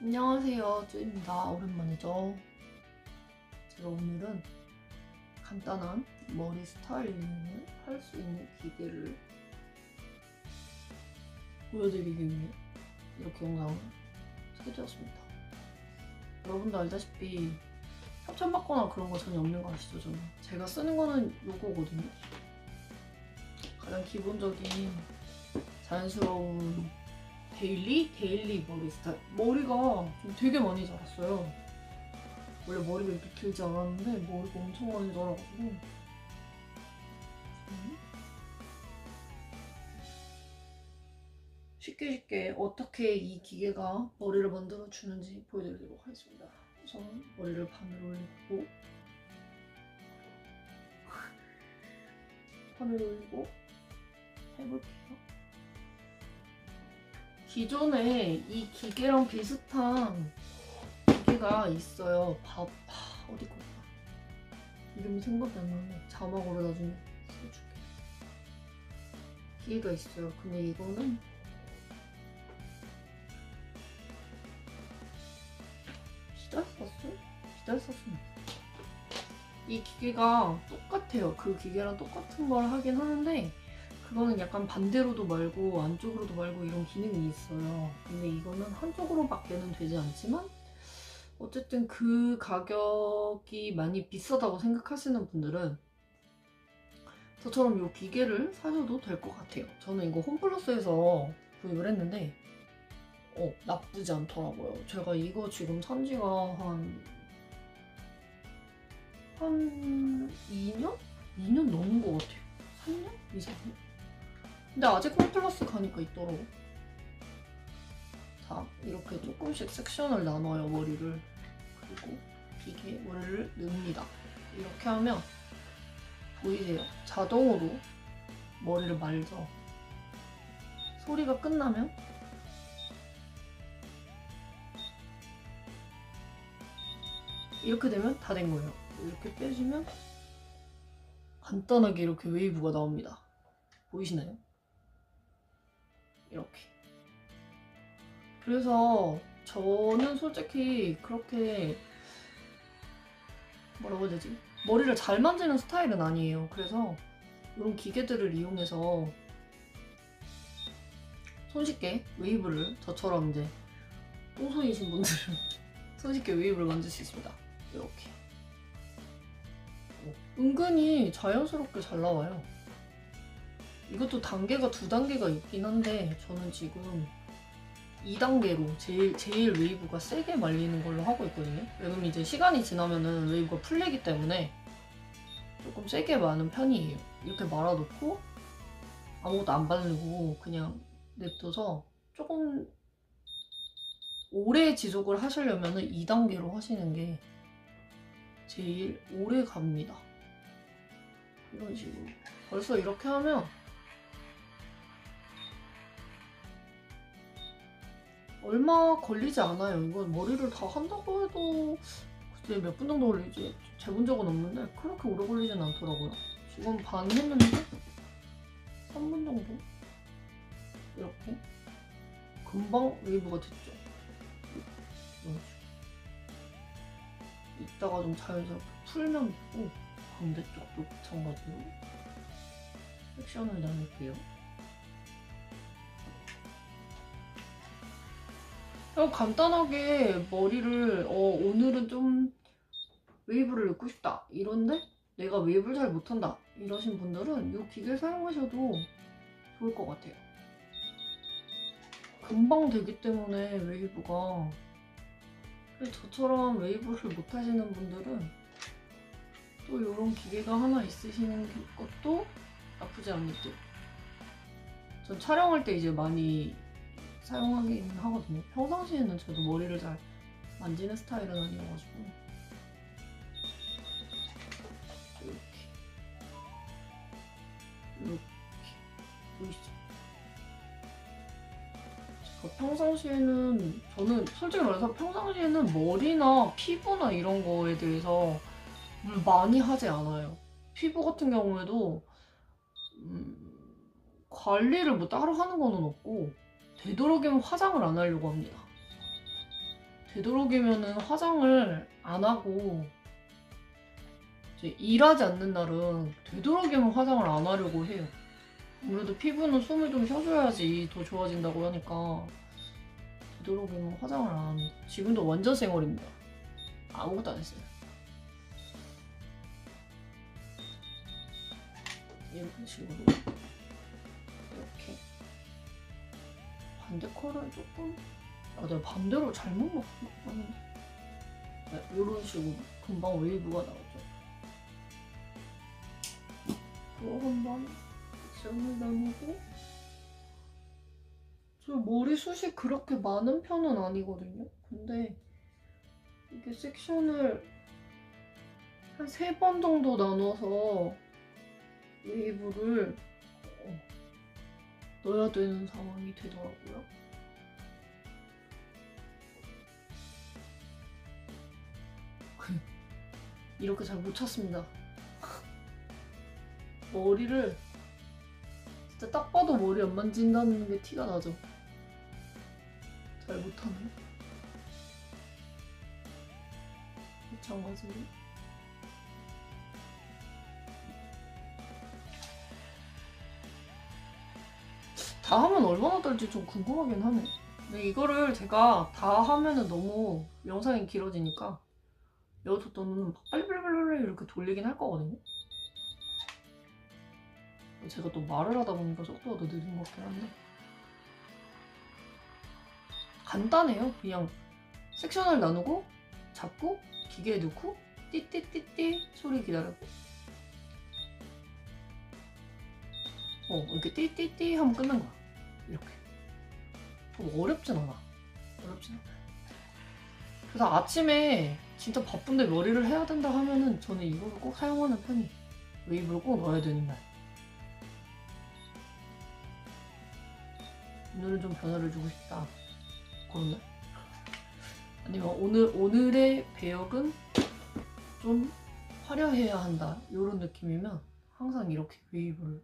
안녕하세요 쭈입니다. 오랜만이죠? 제가 오늘은 간단한 머리 스타일링을 할 수 있는 기계를 보여드리기 위해 이렇게 영상을 되었습니다. 여러분도 알다시피 협찬받거나 그런 거 전혀 없는 거 아시죠 저는? 제가 쓰는 거는 요거거든요. 가장 기본적인 자연스러운 데일리? 데일리 머리 스타일. 머리가 좀 되게 많이 자랐어요. 원래 머리가 이렇게 길지 않았는데 머리가 엄청 많이 자라가지고. 음. 쉽게 쉽게 어떻게 이 기계가 머리를 만들어 주는지 보여드리도록 하겠습니다. 우선 머리를 반으로 올리고 반을 올리고 해볼게요. 기존에 이 기계랑 비슷한 기계가 있어요. 밥 아, 어디 거야? 이름이 생각이 안 나네. 자막으로 나중에 써줄게. 기계가 있어요. 근데 이거는 비달 썼어? 비달 썼습니다. 이 기계가 똑같아요. 그 기계랑 똑같은 걸 하긴 하는데 그거는 약간 반대로도 말고 안쪽으로도 말고 이런 기능이 있어요. 근데 이거는 한쪽으로밖에는 되지 않지만 어쨌든 그 가격이 많이 비싸다고 생각하시는 분들은 저처럼 이 기계를 사셔도 될 것 같아요. 저는 이거 홈플러스에서 구입을 했는데 어, 나쁘지 않더라고요. 제가 이거 지금 산 지가 한, 한 2년? 2년 넘은 것 같아요. 3년? 이상요? 근데 아직 홈플러스 가니까 있더라고. 자, 이렇게 조금씩 섹션을 나눠요, 머리를. 그리고 기계 머리를 넣습니다. 이렇게 하면 보이세요? 자동으로 머리를 말죠. 소리가 끝나면 이렇게 되면 다 된 거예요. 이렇게 빼주면 간단하게 이렇게 웨이브가 나옵니다. 보이시나요? 이렇게. 그래서 저는 솔직히 그렇게 뭐라고 해야 되지? 머리를 잘 만지는 스타일은 아니에요. 그래서 이런 기계들을 이용해서 손쉽게 웨이브를 저처럼 이제 똥손이신 분들은 손쉽게 웨이브를 만들 수 있습니다. 이렇게. 어, 은근히 자연스럽게 잘 나와요. 이것도 단계가 두 단계가 있긴 한데 저는 지금 2단계로 제일 제일 웨이브가 세게 말리는 걸로 하고 있거든요. 왜냐면 이제 시간이 지나면은 웨이브가 풀리기 때문에 조금 세게 마는 편이에요. 이렇게 말아놓고 아무것도 안 바르고 그냥 냅둬서 조금 오래 지속을 하시려면은 2단계로 하시는 게 제일 오래 갑니다. 이런 식으로. 벌써 이렇게 하면 얼마 걸리지 않아요. 이거 머리를 다 한다고 해도 글쎄 몇 분 정도 걸리지 재본 적은 없는데 그렇게 오래 걸리진 않더라고요. 지금 반 했는데 3분 정도? 이렇게 금방 웨이브가 됐죠. 이따가 좀 자연스럽게 풀면 되고 반대쪽도 마찬가지로 섹션을 나눌게요. 그냥 간단하게 머리를 어, 오늘은 좀 웨이브를 넣고 싶다 이런데 내가 웨이브를 잘 못한다 이러신 분들은 이 기계 사용하셔도 좋을 것 같아요. 금방 되기 때문에 웨이브가 저처럼 웨이브를 못 하시는 분들은 또 이런 기계가 하나 있으시는 것도 나쁘지 않을 듯. 전 촬영할 때 이제 많이 사용하긴 하거든요. 평상시에는 저도 머리를 잘 만지는 스타일은 아니어가지고 이렇게 이렇게 보이시죠? 제가 평상시에는 저는 솔직히 말해서 평상시에는 머리나 피부나 이런 거에 대해서 뭘 많이 하지 않아요. 피부 같은 경우에도 음, 관리를 뭐 따로 하는 거는 없고 되도록이면 화장을 안 하려고 합니다. 되도록이면은 화장을 안 하고 일하지 않는 날은 되도록이면 화장을 안 하려고 해요. 아무래도 피부는 숨을 좀 쉬어줘야지 더 좋아진다고 하니까 되도록이면 화장을 안 합니다. 지금도 완전 생얼입니다. 아무것도 안 했어요. 이런 식으로 반대 컬을 조금 아 내가 반대로 잘못 먹었는데 네, 이런 식으로 금방 웨이브가 나오죠. 그거 한번 액션을 나누고 저 머리숱이 그렇게 많은 편은 아니거든요. 근데 이게 섹션을 한 세 번 정도 나눠서 웨이브를 어, 넣어야 되는 상황이 되더라고요. 이렇게 잘 못 찾습니다. 머리를 진짜 딱 봐도 머리 안 만진다는 게 티가 나죠. 잘 못하네. 마찬가지로. 다 하면 얼마나 떨지 좀 궁금하긴 하네. 근데 이거를 제가 다 하면은 너무 영상이 길어지니까 여두돈은 빨리빨리빨리 이렇게 돌리긴 할 거거든요. 제가 또 말을 하다 보니까 속도가 더 느린 것 같긴 한데 간단해요. 그냥 섹션을 나누고 잡고 기계에 넣고 띠띠띠띠 소리 기다리고 어 이렇게 띠띠띠 하면 끝난 거야. 이렇게 뭐 어렵진 않아. 어렵진 않아. 그래서 아침에 진짜 바쁜데 머리를 해야 된다 하면은 저는 이거를 꼭 사용하는 편이에요. 웨이브를 꼭 넣어야 되는 날. 오늘은 좀 변화를 주고 싶다. 그런 날. 아니면 오늘, 오늘의 배역은 좀 화려해야 한다. 이런 느낌이면 항상 이렇게 웨이브를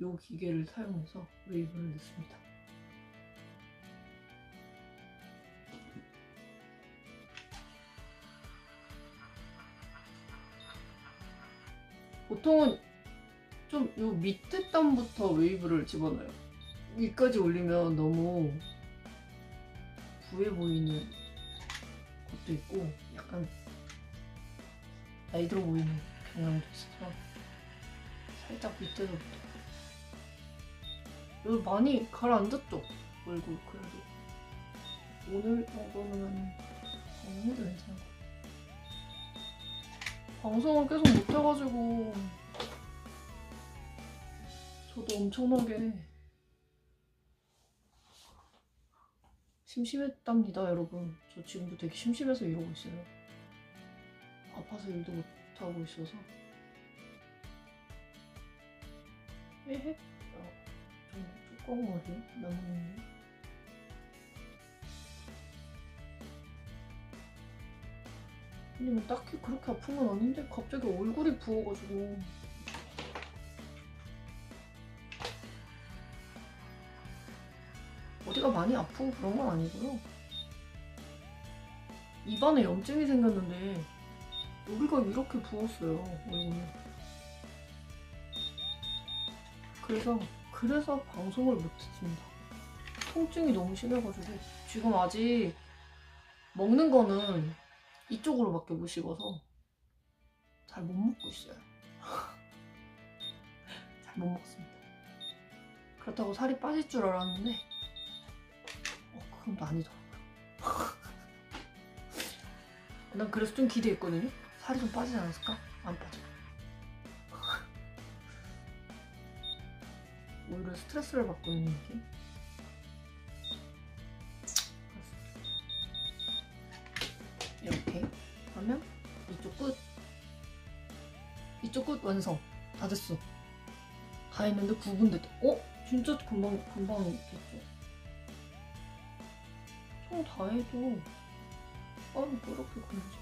요 기계를 사용해서 웨이브를 넣습니다. 보통은 좀 요 밑에 땀부터 웨이브를 집어넣어요. 위까지 올리면 너무 부해 보이는 것도 있고 약간 나이 들어 보이는 경향도 있어서 살짝 밑에서부터 여기 많이 가라앉았죠? 얼굴 그래도. 오늘 정도는 방송해도 같아요. 방송을 계속 못해가지고 저도 엄청나게 심심했답니다 여러분. 저 지금도 되게 심심해서 이러고 있어요. 아파서 일도 못하고 있어서. 에헤 머리 남았네 근데 뭐 딱히 그렇게 아픈 건 아닌데 갑자기 얼굴이 부어가지고 어디가 많이 아프고 그런 건 아니고요. 입안에 염증이 생겼는데 여기가 이렇게 부었어요 얼굴이. 그래서 그래서 방송을 못했습니다. 통증이 너무 심해가지고 지금 아직 먹는 거는 이쪽으로밖에 못 씹어서 잘 못 먹고 있어요. 잘 못 먹습니다. 그렇다고 살이 빠질 줄 알았는데 어, 그건 또 아니더라고요. 난 그래서 좀 기대했거든요. 살이 좀 빠지지 않았을까? 안 빠져. 오히려 스트레스를 받고 있는 느낌? 이렇게. 하면 이쪽 끝. 이쪽 끝 완성. 다 됐어. 다 했는데 9분 됐다 어? 진짜 금방 금방 됐죠 총 다 해도 아니 그렇게 걸리지?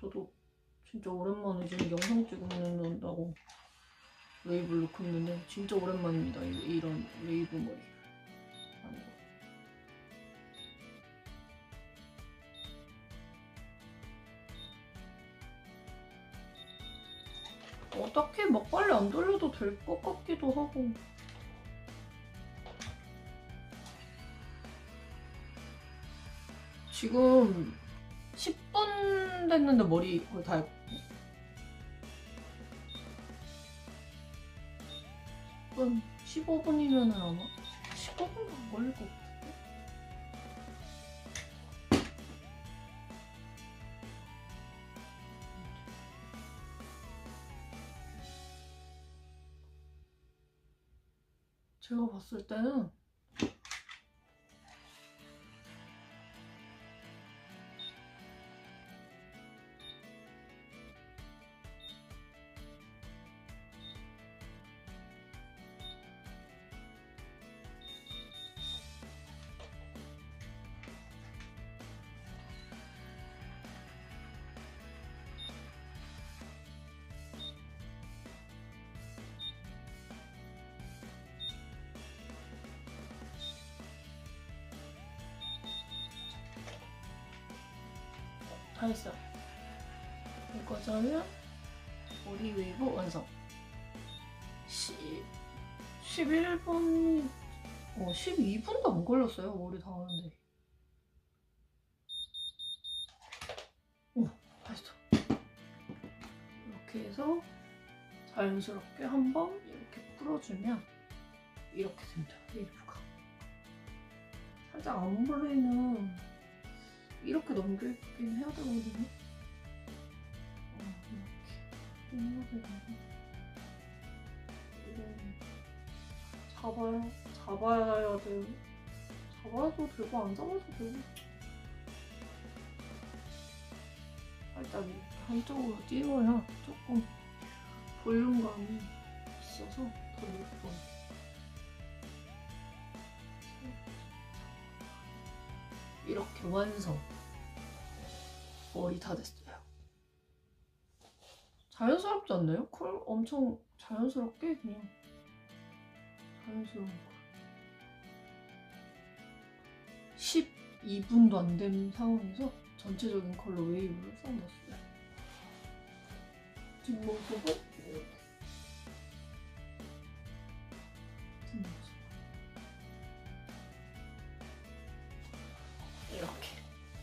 저도 진짜 오랜만에 지금 영상 찍는다고 웨이브 놓고 있는데 진짜 오랜만입니다. 이런 웨이브 머리. 어떻게 막 빨리 안 돌려도 될 것 같기도 하고 지금 10분 됐는데 머리 거의 다 했고 10분, 15분이면은 아마 15분도 안 걸릴 것 같은데. 제가 봤을 때는 다 했어요. 이거저는 머리 웨이브 완성. 10, 11분이, 어, 12분도 안 걸렸어요. 머리 다 하는데. 오, 다 했어. 이렇게 해서 자연스럽게 한번 이렇게 풀어주면 이렇게 됩니다. 웨이브가. 살짝 앞머리는 이렇게 넘기긴 해야 되거든요. 이거 잡아야 잡아야 돼요. 잡아도 되고 안 잡아도 되고 살짝 한쪽으로 띄워야 조금 볼륨감이 있어서 더 예뻐요. 이렇게 완성. 머리 다 됐어요. 자연스럽지 않나요? 컬 엄청 자연스럽게 그냥 자연스러운 거. 12분도 안 된 상황에서 전체적인 컬러 웨이브를 써놨어요. 뒷모습은 이렇게. 뒷모습. 이렇게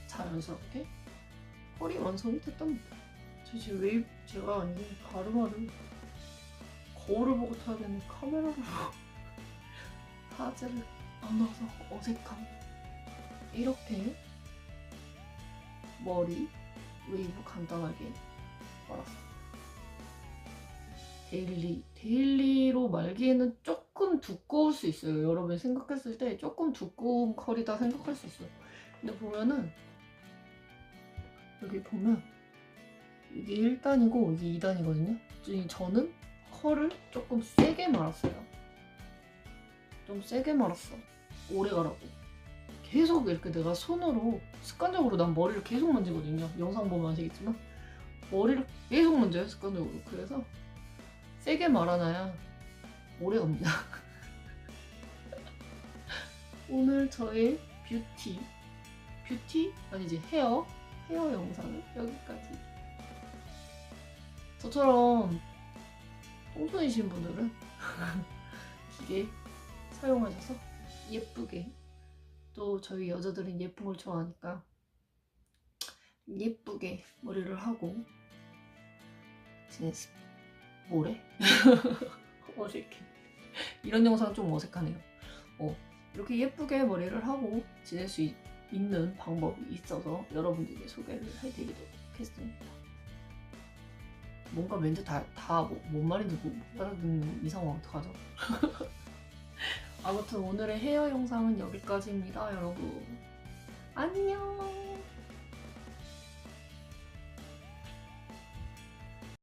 자연스럽게 됐답니다. 저 지금 웨이브 제가 이제 가르마를 거울을 보고 타야 되는데 카메라를 사제를 안 와서 어색함. 이렇게 머리 웨이브 간단하게 말았어요. 데일리 데일리로 말기에는 조금 두꺼울 수 있어요. 여러분 생각했을 때 조금 두꺼운 컬이다 생각할 수 있어요. 근데 보면은 여기 보면 이게 1단이고 이게 2단이거든요. 저는 컬을 조금 세게 말았어요. 좀 세게 말았어. 오래 가라고. 계속 이렇게 내가 손으로 습관적으로 난 머리를 계속 만지거든요. 영상 보면 아시겠지만 머리를 계속 만져요 습관적으로. 그래서 세게 말아놔야 오래 갑니다. 오늘 저의 뷰티 뷰티 아니지 헤어 헤어 영상은 여기까지. 저처럼 똥손이신 분들은 기계 사용하셔서 예쁘게 또 저희 여자들은 예쁜 걸 좋아하니까 예쁘게 머리를 하고 지냈 뭐래? 어색해. 이런 영상 좀 어색하네요. 어, 이렇게 예쁘게 머리를 하고 지낼 수 있, 있는 방법이 있어서 여러분들께 소개를 해드리도록 했습니다. 뭔가 멘트 다, 다, 뭐, 뭔 말인지 못 알아듣는 이 상황 어떡하죠? 아무튼 오늘의 헤어 영상은 여기까지입니다, 여러분. 안녕!